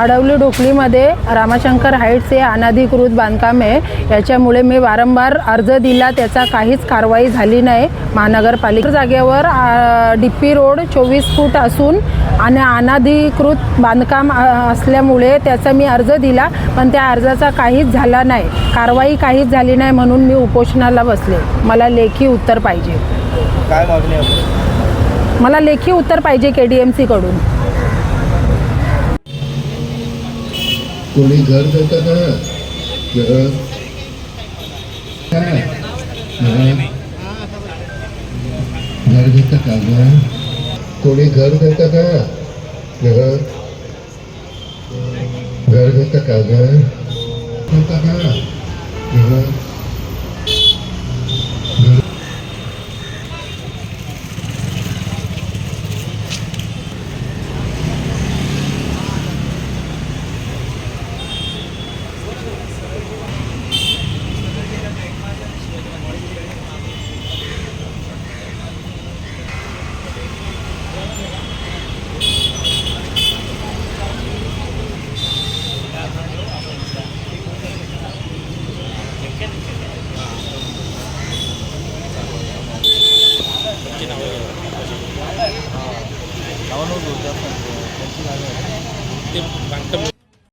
Adavali डोकलीमध्ये Ramashankar heights हे अनधिकृत बांधकाम आहे. याच्यामुळे मी वारंवार अर्ज दिला त्याचा काहीच कारवाई झाली नाही. महानगरपालिका जागेवर डी पी रोड चोवीस फूट असून आणि अनधिकृत बांधकाम असल्यामुळे त्याचा मी अर्ज दिला पण त्या अर्जाचा काहीच झाला नाही. कारवाई काहीच झाली नाही म्हणून मी उपोषणाला बसले. मला लेखी उत्तर पाहिजे. काय मागणी? मला लेखी उत्तर पाहिजे के डी एम सीकडून कोई घर देता था? हाँ। हाँ। घर देता था कोई घर देता था? हाँ। घर देता था घर देता था నవనూరు చేస్తాను తెలిసి